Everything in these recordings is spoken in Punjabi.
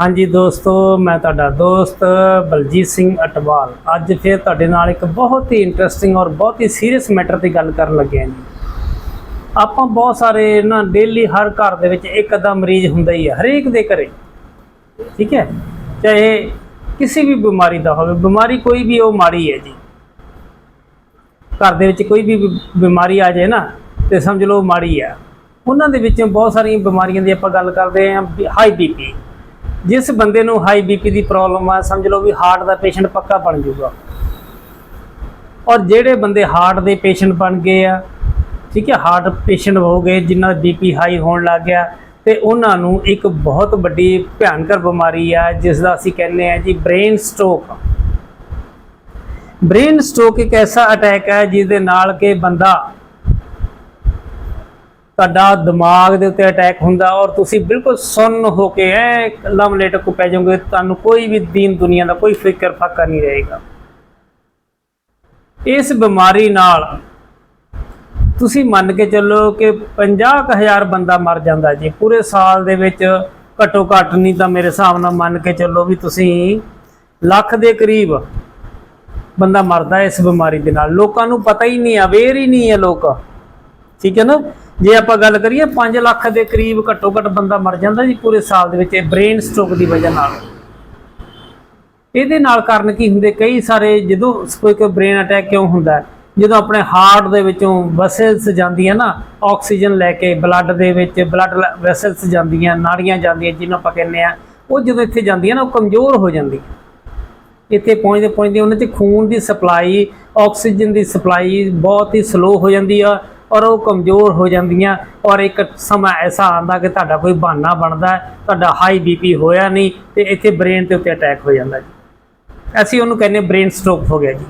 ਹਾਂਜੀ ਦੋਸਤੋ, ਮੈਂ ਤੁਹਾਡਾ ਦੋਸਤ ਬਲਜੀਤ ਸਿੰਘ ਅਟਵਾਲ। ਅੱਜ ਫਿਰ ਤੁਹਾਡੇ ਨਾਲ ਇੱਕ ਬਹੁਤ ਹੀ ਇੰਟਰਸਟਿੰਗ ਔਰ ਬਹੁਤ ਹੀ ਸੀਰੀਅਸ ਮੈਟਰ ਤੇ ਗੱਲ ਕਰਨ ਲੱਗੇ ਹਾਂ ਜੀ। ਆਪਾਂ ਬਹੁਤ ਸਾਰੇ ਨਾ ਡੇਲੀ ਹਰ ਘਰ ਦੇ ਵਿੱਚ ਇੱਕ ਅੱਧਾ ਮਰੀਜ਼ ਹੁੰਦਾ ਹੀ ਹੈ ਹਰੇਕ ਦੇ ਘਰੇ। ਠੀਕ ਹੈ? ਚਾਹੇ ਕਿਸੇ ਵੀ ਬਿਮਾਰੀ ਦਾ ਹੋਵੇ, ਬਿਮਾਰੀ ਕੋਈ ਵੀ ਉਹ ਮਾੜੀ ਹੈ ਜੀ। ਘਰ ਦੇ ਵਿੱਚ ਕੋਈ ਵੀ ਬਿ- ਬਿਮਾਰੀ ਆ ਜਾਏ ਨਾ, ਤੇ ਸਮਝ ਲਓ ਮਾੜੀ ਆ। ਉਹਨਾਂ ਦੇ ਵਿੱਚੋਂ ਬਹੁਤ ਸਾਰੀਆਂ ਬਿਮਾਰੀਆਂ ਦੀ ਆਪਾਂ ਗੱਲ ਕਰਦੇ ਹਾਂ ਹਾਈ ਬੀਪੀ ਜਿਸ ਬੰਦੇ ਨੂੰ ਹਾਈ ਬੀਪੀ ਦੀ ਪ੍ਰੋਬਲਮ ਆ, ਸਮਝ ਲਓ ਵੀ ਹਾਰਟ ਦਾ ਪੇਸ਼ੈਂਟ ਪੱਕਾ ਬਣ ਜਾਊਗਾ। ਔਰ ਜਿਹੜੇ ਬੰਦੇ ਹਾਰਟ ਦੇ ਪੇਸ਼ੈਂਟ ਬਣ ਗਏ ਆ, ਠੀਕ ਹੈ ਹਾਰਟ ਪੇਸ਼ੈਂਟ ਹੋ ਗਏ, ਜਿਨ੍ਹਾਂ ਦਾ ਬੀਪੀ ਹਾਈ ਹੋਣ ਲੱਗ ਗਿਆ, ਤੇ ਉਹਨਾਂ ਨੂੰ ਇੱਕ ਬਹੁਤ ਵੱਡੀ ਭਿਆਨਕ ਬਿਮਾਰੀ ਆ, ਜਿਸ ਦਾ ਅਸੀਂ ਕਹਿੰਦੇ ਆ ਜੀ ਬ੍ਰੇਨ ਸਟ੍ਰੋਕ ਬ੍ਰੇਨ ਸਟ੍ਰੋਕ ਇੱਕ ਐਸਾ ਅਟੈਕ ਹੈ ਜਿਸ ਦੇ ਨਾਲ ਕਿ ਬੰਦਾ ਤੁਹਾਡਾ ਦਿਮਾਗ ਦੇ ਉੱਤੇ ਅਟੈਕ ਹੁੰਦਾ ਔਰ ਤੁਸੀਂ ਬਿਲਕੁਲ ਸੁੰਨ ਹੋ ਕੇ ਐ ਲਮਲੇਟ ਕੋ ਪੈ ਜਾਓਗੇ, ਤੁਹਾਨੂੰ ਕੋਈ ਵੀ ਦੀਨ ਦੁਨੀਆ ਦਾ ਕੋਈ ਫਿਕਰ ਫਾਕਾ ਨਹੀਂ ਰਹੇਗਾ। ਇਸ ਬਿਮਾਰੀ ਨਾਲ ਤੁਸੀਂ ਮੰਨ ਕੇ ਚੱਲੋ ਕਿ 50000 ਬੰਦਾ ਮਰ ਜਾਂਦਾ ਜੀ। ਪੂਰੇ ਸਾਲ ਦੇ ਵਿੱਚ ਘੱਟੋ ਘੱਟ ਨਹੀਂ ਤਾਂ ਮੇਰੇ ਹਿਸਾਬ ਨਾਲ ਮੰਨ ਕੇ ਚੱਲੋ ਵੀ ਤੁਸੀਂ ਲੱਖ ਦੇ ਕਰੀਬ ਬੰਦਾ ਮਰਦਾ ਇਸ ਬਿਮਾਰੀ ਦੇ ਨਾਲ। ਲੋਕਾਂ ਨੂੰ ਪਤਾ ਹੀ ਨਹੀਂ ਅਵੇਅਰ ਹੀ ਨਹੀਂ ਹੈ ਲੋਕ। ਠੀਕ ਹੈ ਨਾ? ਜੇ ਆਪਾਂ ਗੱਲ ਕਰੀਏ 5 ਲੱਖ ਦੇ ਕਰੀਬ ਘੱਟੋ ਘੱਟ ਬੰਦਾ ਮਰ ਜਾਂਦਾ ਜੀ ਪੂਰੇ ਸਾਲ ਦੇ ਵਿੱਚ ਇਹ ਬ੍ਰੇਨ ਸਟ੍ਰੋਕ ਦੀ ਵਜ੍ਹਾ ਨਾਲ। ਇਹਦੇ ਨਾਲ ਕਾਰਨ ਕੀ ਹੁੰਦੇ? ਕਈ ਸਾਰੇ ਜਦੋਂ ਕੋਈ ਕੋਈ ਬ੍ਰੇਨ ਅਟੈਕ ਕਿਉਂ ਹੁੰਦਾ? ਜਦੋਂ ਆਪਣੇ ਹਾਰਟ ਦੇ ਵਿੱਚੋਂ ਵੈਸਲਸ ਜਾਂਦੀਆਂ ਨਾ, ਆਕਸੀਜਨ ਲੈ ਕੇ ਬਲੱਡ ਦੇ ਵਿੱਚ ਬਲੱਡ ਵੈਸਲਸ ਜਾਂਦੀਆਂ, ਨਾੜੀਆਂ ਜਾਂਦੀਆਂ ਜਿਹਨੂੰ ਆਪਾਂ ਕਹਿੰਦੇ ਆ ਉਹ ਜਦੋਂ ਇੱਥੇ ਜਾਂਦੀਆਂ ਨਾ, ਉਹ ਕਮਜ਼ੋਰ ਹੋ ਜਾਂਦੀ। ਇੱਥੇ ਪਹੁੰਚਦੇ ਪਹੁੰਚਦੇ ਉਹਨਾਂ 'ਚ ਖੂਨ ਦੀ ਸਪਲਾਈ, ਆਕਸੀਜਨ ਦੀ ਸਪਲਾਈ ਬਹੁਤ ਹੀ ਸਲੋ ਹੋ ਜਾਂਦੀ ਆ। ਔਰ ਉਹ ਕਮਜ਼ੋਰ ਹੋ ਜਾਂਦੀਆਂ ਔਰ ਇੱਕ ਸਮਾਂ ਐਸਾ ਆਉਂਦਾ ਕਿ ਤੁਹਾਡਾ ਕੋਈ ਬਹਾਨਾ ਬਣਦਾ ਤੁਹਾਡਾ ਹਾਈ ਬੀਪੀ ਹੋਇਆ ਨਹੀਂ ਤੇ ਇੱਥੇ ਬ੍ਰੇਨ ਤੇ ਉੱਤੇ ਅਟੈਕ ਹੋ ਜਾਂਦਾ ਜੀ। ਅਸੀਂ ਉਹਨੂੰ ਕਹਿੰਦੇ ਬ੍ਰੇਨ ਸਟ੍ਰੋਕ ਹੋ ਗਿਆ ਜੀ।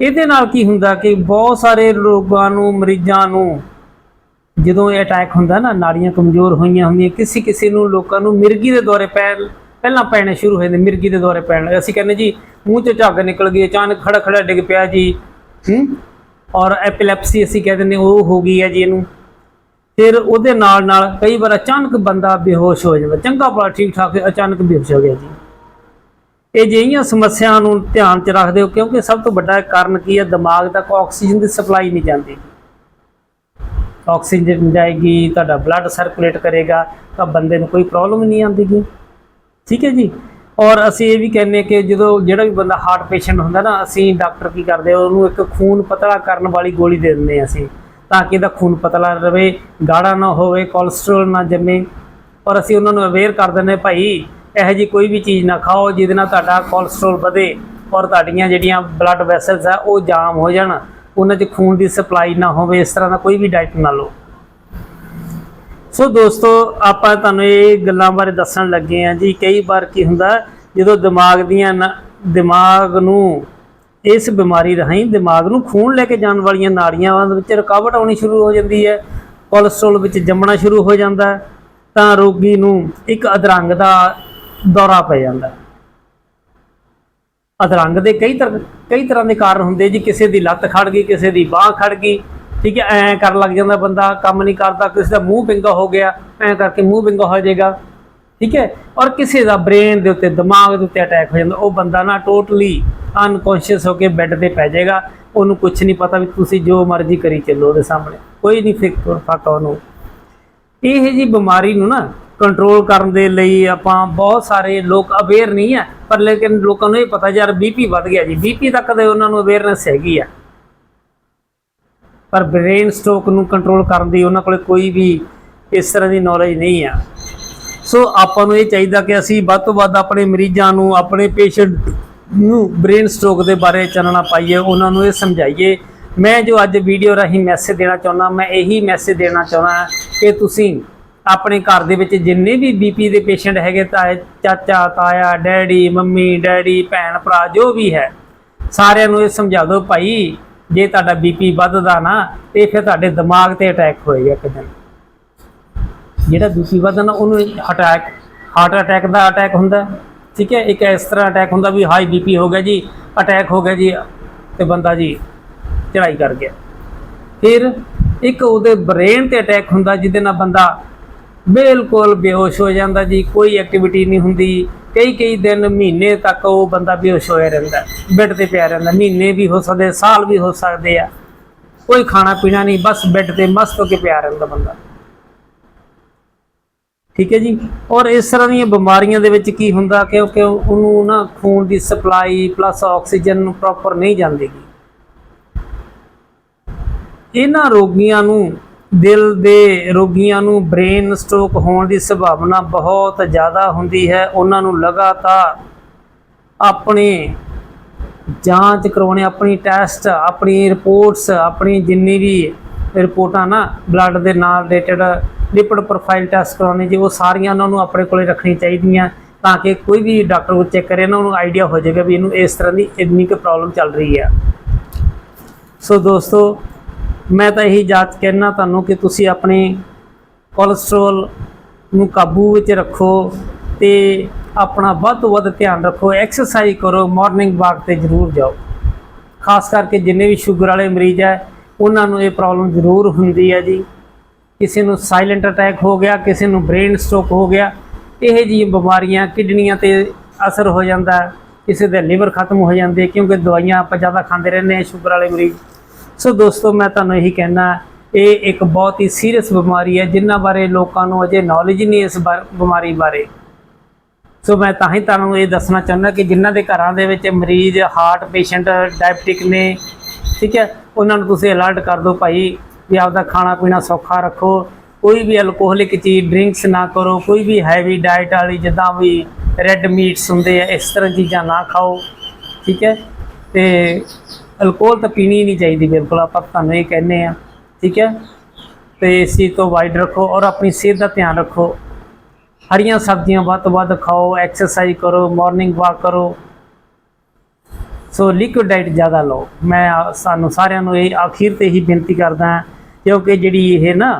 ਇਹਦੇ ਨਾਲ ਕੀ ਹੁੰਦਾ ਕਿ ਬਹੁਤ ਸਾਰੇ ਲੋਕਾਂ ਨੂੰ, ਮਰੀਜ਼ਾਂ ਨੂੰ ਜਦੋਂ ਇਹ ਅਟੈਕ ਹੁੰਦਾ ਨਾ, ਨਾੜੀਆਂ ਕਮਜ਼ੋਰ ਹੋਈਆਂ ਹੁੰਦੀਆਂ, ਕਿਸੇ ਕਿਸੇ ਨੂੰ ਲੋਕਾਂ ਨੂੰ ਮਿਰਗੀ ਦੇ ਦੌਰੇ ਪੈਣ, ਪਹਿਲਾਂ ਪੈਣੇ ਸ਼ੁਰੂ ਹੋ ਜਾਂਦੇ, ਮਿਰਗੀ ਦੇ ਦੌਰੇ ਪੈਣ ਅਸੀਂ ਕਹਿੰਦੇ ਜੀ, ਮੂੰਹ ਚੋਂ ਝੱਗ ਨਿਕਲ ਗਈ, ਅਚਾਨਕ ਖੜਾ ਖੜਾ ਡਿੱਗ ਪਿਆ ਜੀ। ਹੂੰ? ਔਰ ਐਪੀਲੈਪਸੀ ਅਸੀਂ ਕਹਿ ਦਿੰਦੇ ਉਹ ਹੋ ਗਈ ਹੈ ਜੀ ਇਹਨੂੰ। ਫਿਰ ਉਹਦੇ ਨਾਲ ਨਾਲ ਕਈ ਵਾਰ ਅਚਾਨਕ ਬੰਦਾ ਬੇਹੋਸ਼ ਹੋ ਜਾਂਦਾ। ਚੰਗਾ ਭਲਾ ਠੀਕ ਠਾਕ ਅਚਾਨਕ ਬੇਹੋਸ਼ ਹੋ ਗਿਆ ਜੀ। ਇਹ ਜਿਹੀਆਂ ਸਮੱਸਿਆਵਾਂ ਨੂੰ ਧਿਆਨ 'ਚ ਰੱਖਦੇ ਹੋ, ਕਿਉਂਕਿ ਸਭ ਤੋਂ ਵੱਡਾ ਕਾਰਨ ਕੀ ਹੈ? ਦਿਮਾਗ ਤੱਕ ਆਕਸੀਜਨ ਦੀ ਸਪਲਾਈ ਨਹੀਂ ਜਾਂਦੀ। ਆਕਸੀਜਨ ਜਾਏਗੀ, ਤੁਹਾਡਾ ਬਲੱਡ ਸਰਕੂਲੇਟ ਕਰੇਗਾ, ਤਾਂ ਬੰਦੇ ਨੂੰ ਕੋਈ ਪ੍ਰੋਬਲਮ ਨਹੀਂ ਆਉਂਦੀਗੀ ਠੀਕ ਹੈ ਜੀ? ਔਰ ਅਸੀਂ ਇਹ ਵੀ ਕਹਿੰਦੇ ਕਿ ਜਦੋਂ ਜਿਹੜਾ ਵੀ ਬੰਦਾ ਹਾਰਟ ਪੇਸ਼ੈਂਟ ਹੁੰਦਾ ਨਾ, ਅਸੀਂ ਡਾਕਟਰ ਕੀ ਕਰਦੇ ਉਹਨੂੰ ਇੱਕ ਖੂਨ ਪਤਲਾ ਕਰਨ ਵਾਲੀ ਗੋਲੀ ਦੇ ਦਿੰਦੇ ਹਾਂ ਅਸੀਂ, ਤਾਂ ਕਿ ਇਹਦਾ ਖੂਨ ਪਤਲਾ ਰਵੇ, ਗਾੜਾ ਨਾ ਹੋਵੇ ਕੋਲੇਸਟ੍ਰੋਲ ਨਾ ਜੰਮੇ। ਔਰ ਅਸੀਂ ਉਹਨਾਂ ਨੂੰ ਅਵੇਅਰ ਕਰ ਦਿੰਦੇ ਭਾਈ, ਇਹੋ ਜੀ ਕੋਈ ਵੀ ਚੀਜ਼ ਨਾ ਖਾਓ, ਜਿਹਦੇ ਨਾਲ ਤੁਹਾਡਾ ਕੋਲੇਸਟ੍ਰੋਲ ਵਧੇ ਔਰ ਤੁਹਾਡੀਆਂ ਜਿਹੜੀਆਂ ਬਲੱਡ ਵੈਸਲਸ ਆ, ਉਹ ਜਾਮ ਹੋ ਜਾਣ। ਉਹਨਾਂ 'ਚ ਖੂਨ ਦੀ ਸਪਲਾਈ ਨਾ ਹੋਵੇ, ਇਸ ਤਰ੍ਹਾਂ ਦਾ ਕੋਈ ਵੀ ਡਾਈਟ ਨਾ ਲਓ। ਸੋ ਦੋਸਤੋ ਆਪਾਂ ਤੁਹਾਨੂੰ ਇਹ ਗੱਲਾਂ ਬਾਰੇ ਦੱਸਣ ਲੱਗੇ ਆ ਜੀ ਕਈ ਵਾਰ ਕੀ ਹੁੰਦਾ ਜਦੋਂ ਦਿਮਾਗ ਦੀਆਂ ਨਾ- ਦਿਮਾਗ ਨੂੰ ਇਸ ਬਿਮਾਰੀ ਰਾਹੀਂ ਦਿਮਾਗ ਨੂੰ ਖੂਨ ਲੈ ਕੇ ਜਾਣ ਵਾਲੀਆਂ ਨਾੜੀਆਂ ਦੇ ਵਿੱਚ ਰੁਕਾਵਟ ਆਉਣੀ ਸ਼ੁਰੂ ਹੋ ਜਾਂਦੀ ਹੈ ਕੋਲੇਸਟ੍ਰੋਲ ਵਿੱਚ ਜੰਮਣਾ ਸ਼ੁਰੂ ਹੋ ਜਾਂਦਾ ਹੈ, ਤਾਂ ਰੋਗੀ ਨੂੰ ਇੱਕ ਅਧਰੰਗ ਦਾ ਦੌਰਾ ਪੈ ਜਾਂਦਾ ਹੈ। ਅਧਰੰਗ ਦੇ ਕਈ ਤਰ੍ਹਾਂ ਕਈ ਤਰ੍ਹਾਂ ਦੇ ਕਾਰਨ ਹੁੰਦੇ ਜੀ ਕਿਸੇ ਦੀ ਲੱਤ ਖੜ ਗਈ ਕਿਸੇ ਦੀ ਬਾਹ ਖੜ ਗਈ ਠੀਕ ਹੈ, ਐਂ ਕਰਨ ਲੱਗ ਜਾਂਦਾ ਬੰਦਾ, ਕੰਮ ਨਹੀਂ ਕਰਦਾ, ਕਿਸੇ ਦਾ ਮੂੰਹ ਪਿੰਗਾ ਹੋ ਗਿਆ, ਐਂ ਕਰਕੇ ਮੂੰਹ ਪਿੰਗਾ ਹੋ ਜਾਏਗਾ। ਠੀਕ ਹੈ, ਔਰ ਕਿਸੇ ਦਾ ਬ੍ਰੇਨ ਦੇ ਉੱਤੇ, ਦਿਮਾਗ ਦੇ ਉੱਤੇ ਅਟੈਕ ਹੋ ਜਾਂਦਾ, ਉਹ ਬੰਦਾ ਨਾ ਟੋਟਲੀ ਅਨਕੌਂਸ਼ੀਅਸ ਹੋ ਕੇ ਬੈੱਡ ਤੇ ਪੈ ਜਾਏਗਾ। ਉਹਨੂੰ ਕੁਝ ਨਹੀਂ ਪਤਾ ਵੀ ਤੁਸੀਂ ਜੋ ਮਰਜ਼ੀ ਕਰੀ ਚੱਲੋ ਉਹਦੇ ਸਾਹਮਣੇ, ਕੋਈ ਨਹੀਂ ਫਿਕਰ ਫਾਕਾ ਉਹਨੂੰ। ਇਹ ਜੀ ਬਿਮਾਰੀ ਨੂੰ ਨਾ ਕੰਟਰੋਲ ਕਰਨ ਦੇ ਲਈ ਆਪਾਂ ਬਹੁਤ ਸਾਰੇ ਲੋਕ ਅਵੇਅਰ ਨਹੀਂ ਹੈ, ਪਰ ਲੇਕਿਨ ਲੋਕਾਂ ਨੂੰ ਇਹ ਪਤਾ ਯਾਰ ਬੀਪੀ ਵੱਧ ਗਿਆ ਜੀ ਬੀਪੀ ਤੱਕ ਦੇ ਉਹਨਾਂ ਨੂੰ ਅਵੇਅਰਨੈਸ ਹੈਗੀ ਆ। ਪਰ ਬ੍ਰੇਨ ਸਟ੍ਰੋਕ ਨੂੰ ਕੰਟਰੋਲ ਕਰਨ ਦੀ ਉਹਨਾਂ ਕੋਲੇ ਕੋਈ ਵੀ ਇਸ ਤਰ੍ਹਾਂ ਦੀ ਨੌਲੇਜ ਨਹੀਂ ਆ। ਸੋ ਆਪਾਂ ਨੂੰ ਇਹ ਚਾਹੀਦਾ ਕਿ ਅਸੀਂ ਵੱਧ ਤੋਂ ਵੱਧ ਆਪਣੇ ਮਰੀਜ਼ਾਂ ਨੂੰ, ਆਪਣੇ ਪੇਸ਼ੈਂਟ ਨੂੰ ਬ੍ਰੇਨ ਸਟ੍ਰੋਕ ਦੇ ਬਾਰੇ ਚਾਨਣਾ ਪਾਈਏ, ਉਹਨਾਂ ਨੂੰ ਇਹ ਸਮਝਾਈਏ। ਮੈਂ ਜੋ ਅੱਜ ਵੀਡੀਓ ਰਾਹੀਂ ਮੈਸੇਜ ਦੇਣਾ ਚਾਹੁੰਦਾ, ਮੈਂ ਇਹੀ ਮੈਸੇਜ ਦੇਣਾ ਚਾਹੁੰਦਾ ਕਿ ਤੁਸੀਂ ਆਪਣੇ ਘਰ ਦੇ ਵਿੱਚ ਜਿੰਨੇ ਵੀ ਬੀਪੀ ਦੇ ਪੇਸ਼ੈਂਟ ਹੈਗੇ ਤਾਏ ਚਾਚਾ, ਤਾਇਆ, ਡੈਡੀ, ਮੰਮੀ, ਡੈਡੀ, ਭੈਣ, ਭਰਾ, ਜੋ ਵੀ ਹੈ, ਸਾਰਿਆਂ ਨੂੰ ਇਹ ਸਮਝਾ ਦਿਓ ਭਾਈ ਜੇ ਤੁਹਾਡਾ ਬੀਪੀ ਵੱਧਦਾ ਨਾ, ਤੇ ਫਿਰ ਤੁਹਾਡੇ ਦਿਮਾਗ ਤੇ ਅਟੈਕ ਹੋਏਗਾ ਇੱਕ ਦਿਨ। ਜਿਹੜਾ ਬੀਪੀ ਵਧਦਾ ਨਾ ਉਹਨੂੰ ਅਟੈਕ ਹਾਰਟ ਅਟੈਕ ਦਾ ਅਟੈਕ ਹੁੰਦਾ। ਠੀਕ ਹੈ, ਇੱਕ ਇਸ ਤਰ੍ਹਾਂ ਅਟੈਕ ਹੁੰਦਾ ਵੀ ਹਾਈ ਬੀਪੀ ਹੋ ਗਿਆ ਜੀ ਅਟੈਕ ਹੋ ਗਿਆ ਜੀ, ਤੇ ਬੰਦਾ ਜੀ ਚੜਾਈ ਕਰ ਗਿਆ। ਫਿਰ ਇੱਕ ਉਹਦੇ ਬ੍ਰੇਨ ਤੇ ਅਟੈਕ ਹੁੰਦਾ, ਜਿਹਦੇ ਨਾਲ ਬੰਦਾ ਬਿਲਕੁਲ ਬੇਹੋਸ਼ ਹੋ ਜਾਂਦਾ ਜੀ, ਕੋਈ ਐਕਟੀਵਿਟੀ ਨਹੀਂ ਹੁੰਦੀ। ਕਈ ਕਈ ਦਿਨ, ਮਹੀਨੇ ਤੱਕ ਉਹ ਬੰਦਾ ਬੇਹੋਸ਼ ਹੋਇਆ ਰਹਿੰਦਾ ਬੈੱਡ ਤੇ ਪਿਆ ਰਹਿੰਦਾ ਮਹੀਨੇ ਵੀ ਹੋ ਸਕਦੇ, ਸਾਲ ਵੀ ਹੋ ਸਕਦੇ ਆ। ਕੋਈ ਖਾਣਾ ਪੀਣਾ ਨਹੀਂ, ਬਸ ਬੈੱਡ ਤੇ ਮਸਤ ਹੋ ਕੇ ਪਿਆ ਰਹਿੰਦਾ ਬੰਦਾ। ਠੀਕ ਹੈ ਜੀ? ਔਰ ਇਸ ਤਰ੍ਹਾਂ ਦੀਆਂ ਬਿਮਾਰੀਆਂ ਦੇ ਵਿੱਚ ਕੀ ਹੁੰਦਾ, ਕਿਉਂਕਿ ਉਹਨੂੰ ਨਾ ਖੂਨ ਦੀ ਸਪਲਾਈ ਪਲੱਸ ਆਕਸੀਜਨ ਪ੍ਰੋਪਰ ਨਹੀਂ ਜਾਂਦੀ। ਇਹਨਾਂ ਰੋਗੀਆਂ ਨੂੰ ਦਿਲ ਦੇ ਰੋਗੀਆਂ ਨੂੰ ਬ੍ਰੇਨ ਸਟ੍ਰੋਕ ਹੋਣ ਦੀ ਸੰਭਾਵਨਾ ਬਹੁਤ ਜ਼ਿਆਦਾ ਹੁੰਦੀ ਹੈ। ਉਹਨਾਂ ਨੂੰ ਲਗਾਤਾਰ ਆਪਣੇ ਜਾਂਚ ਕਰਵਾਉਣੀ, ਆਪਣੀ ਟੈਸਟ, ਆਪਣੀ ਰਿਪੋਰਟਸ, ਆਪਣੀ ਜਿੰਨੀ ਵੀ ਰਿਪੋਰਟਾਂ ਨਾ ਬਲੱਡ ਦੇ ਨਾਲ ਰਿਲੇਟਡ ਲਿਪਿਡ ਪ੍ਰੋਫਾਈਲ ਟੈਸਟ ਕਰਾਉਣੇ, ਜੀ ਉਹ ਸਾਰੀਆਂ ਉਹਨਾਂ ਨੂੰ ਆਪਣੇ ਕੋਲੇ ਰੱਖਣੀ ਚਾਹੀਦੀਆਂ ਤਾਂ ਕਿ ਕੋਈ ਵੀ ਡਾਕਟਰ ਉਹ ਚੈੱਕ ਕਰੇ ਨਾ, ਉਹਨੂੰ ਆਈਡੀਆ ਹੋ ਜਾਏਗਾ ਵੀ ਇਹਨੂੰ ਇਸ ਤਰ੍ਹਾਂ ਦੀ ਇੰਨੀ ਕੁ ਪ੍ਰੋਬਲਮ ਚੱਲ ਰਹੀ ਹੈ। ਸੋ ਦੋਸਤੋ ਮੈਂ ਤਾਂ ਇਹੀ ਜਾਂਚ ਕਹਿਣਾ ਤੁਹਾਨੂੰ ਕਿ ਤੁਸੀਂ ਆਪਣੇ ਕੋਲੇਸਟ੍ਰੋਲ ਨੂੰ ਕਾਬੂ ਵਿੱਚ ਰੱਖੋ ਤੇ ਆਪਣਾ ਵੱਧ ਤੋਂ ਵੱਧ ਧਿਆਨ ਰੱਖੋ ਐਕਸਰਸਾਈਜ਼ ਕਰੋ ਮਾਰਨਿੰਗ ਵਾਕ ਤੇ ਜ਼ਰੂਰ ਜਾਓ। ਖਾਸ ਕਰਕੇ ਜਿੰਨੇ ਵੀ ਸ਼ੂਗਰ ਵਾਲੇ ਮਰੀਜ਼ ਹੈ, ਉਹਨਾਂ ਨੂੰ ਇਹ ਪ੍ਰੋਬਲਮ ਜ਼ਰੂਰ ਹੁੰਦੀ ਹੈ ਜੀ। ਕਿਸੇ ਨੂੰ ਸਾਇਲੈਂਟ ਅਟੈਕ ਹੋ ਗਿਆ, ਕਿਸੇ ਨੂੰ ਬ੍ਰੇਨ ਸਟ੍ਰੋਕ ਹੋ ਗਿਆ, ਇਹ ਜੀ ਬਿਮਾਰੀਆਂ ਕਿਡਨੀਆਂ ਤੇ ਅਸਰ ਹੋ ਜਾਂਦਾ, ਕਿਸੇ ਦੇ ਲਿਵਰ ਖਤਮ ਹੋ ਜਾਂਦੇ, ਕਿਉਂਕਿ ਦਵਾਈਆਂ ਆਪਾਂ ਜ਼ਿਆਦਾ ਖਾਂਦੇ ਰਹਿੰਦੇ ਹਾਂ ਸ਼ੂਗਰ ਵਾਲੇ ਮਰੀਜ਼। ਸੋ ਦੋਸਤੋ, ਮੈਂ ਤੁਹਾਨੂੰ ਇਹੀ ਕਹਿਣਾ, ਇਹ ਇੱਕ ਬਹੁਤ ਹੀ ਸੀਰੀਅਸ ਬਿਮਾਰੀ ਹੈ, ਜਿਨ੍ਹਾਂ ਬਾਰੇ ਲੋਕਾਂ ਨੂੰ ਅਜੇ ਨੌਲੇਜ ਨਹੀਂ ਇਸ ਬਾਰ- ਬਿਮਾਰੀ ਬਾਰੇ। ਸੋ ਮੈਂ ਤਾਂ ਹੀ ਤੁਹਾਨੂੰ ਇਹ ਦੱਸਣਾ ਚਾਹੁੰਦਾ ਕਿ ਜਿਨ੍ਹਾਂ ਦੇ ਘਰਾਂ ਦੇ ਵਿੱਚ ਮਰੀਜ਼ ਹਾਰਟ ਪੇਸ਼ੈਂਟ ਡਾਇਬਟਿਕ ਨੇ, ਠੀਕ ਹੈ, ਉਹਨਾਂ ਨੂੰ ਤੁਸੀਂ ਅਲਰਟ ਕਰ ਦਿਓ ਭਾਈ ਵੀ ਆਪਦਾ ਖਾਣਾ ਪੀਣਾ ਸੌਖਾ ਰੱਖੋ। ਕੋਈ ਵੀ ਅਲਕੋਹਲਿਕ ਚੀਜ਼ ਡਰਿੰਕਸ ਨਾ ਕਰੋ, ਕੋਈ ਵੀ ਹੈਵੀ ਡਾਈਟ ਵਾਲੀ, ਜਿੱਦਾਂ ਵੀ ਰੈੱਡ ਮੀਟਸ ਹੁੰਦੇ ਆ, ਇਸ ਤਰ੍ਹਾਂ ਚੀਜ਼ਾਂ ਨਾ ਖਾਓ, ਠੀਕ ਹੈ, ਤੇ ਅਲਕੋਹਲ ਤਾਂ ਪੀਣੀ ਹੀ ਨਹੀਂ ਚਾਹੀਦੀ ਬਿਲਕੁਲ, ਆਪਾਂ ਤੁਹਾਨੂੰ ਇਹ ਕਹਿੰਦੇ ਆ ਠੀਕ ਹੈ? ਤੇ ਇਸ ਚੀਜ਼ ਤੋਂ ਵਾਈਡ ਰੱਖੋ ਔਰ ਆਪਣੀ ਸਿਹਤ ਦਾ ਧਿਆਨ ਰੱਖੋ। ਹਰੀਆਂ ਸਬਜ਼ੀਆਂ ਵੱਧ ਤੋਂ ਵੱਧ ਖਾਓ ਐਕਸਰਸਾਈਜ਼ ਕਰੋ ਮਾਰਨਿੰਗ ਵਾਕ ਕਰੋ। ਸੋ ਲਿਕੁਇਡ ਡਾਈਟ ਜ਼ਿਆਦਾ ਲਓ। ਮੈਂ ਸਾਨੂੰ ਸਾਰਿਆਂ ਨੂੰ ਇਹ ਆਖੀਰ ਤੇ ਹੀ ਬੇਨਤੀ ਕਰਦਾ ਹਾਂ, ਕਿਉਂਕਿ ਜਿਹੜੀ ਇਹ ਨਾ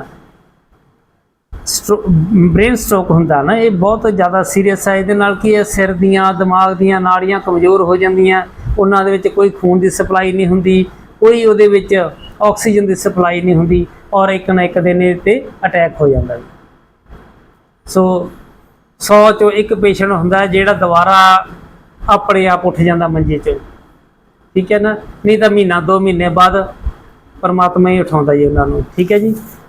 ਬ੍ਰੇਨ ਸਟ੍ਰੋਕ ਹੁੰਦਾ ਨਾ, ਇਹ ਬਹੁਤ ਜ਼ਿਆਦਾ ਸੀਰੀਅਸ ਹੈ ਇਹਦੇ ਨਾਲ ਕੀ ਹੈ, ਸਿਰ ਦੀਆਂ, ਦਿਮਾਗ ਦੀਆਂ ਨਾੜੀਆਂ ਕਮਜ਼ੋਰ ਹੋ ਜਾਂਦੀਆਂ। ਉਹਨਾਂ ਦੇ ਵਿੱਚ ਕੋਈ ਖੂਨ ਦੀ ਸਪਲਾਈ ਨਹੀਂ ਹੁੰਦੀ, ਕੋਈ ਉਹਦੇ ਵਿੱਚ ਆਕਸੀਜਨ ਦੀ ਸਪਲਾਈ ਨਹੀਂ ਹੁੰਦੀ ਔਰ ਇੱਕ ਨਾ ਇੱਕ ਦਿਨ ਇਹ ਤੇ ਅਟੈਕ ਹੋ ਜਾਂਦਾ ਜੀ। ਸੋ 100 ਚੋਂ ਇੱਕ ਪੇਸ਼ੈਂਟ ਹੁੰਦਾ ਜਿਹੜਾ ਦੁਬਾਰਾ ਆਪਣੇ ਆਪ ਉੱਠ ਜਾਂਦਾ ਮੰਜੇ 'ਚੋਂ। ਠੀਕ ਹੈ ਨਾ? ਨਹੀਂ ਤਾਂ ਮਹੀਨਾ, ਦੋ ਮਹੀਨੇ ਬਾਅਦ ਪਰਮਾਤਮਾ ਹੀ ਉਠਾਉਂਦਾ ਜੀ ਉਹਨਾਂ ਨੂੰ। ਠੀਕ ਹੈ ਜੀ?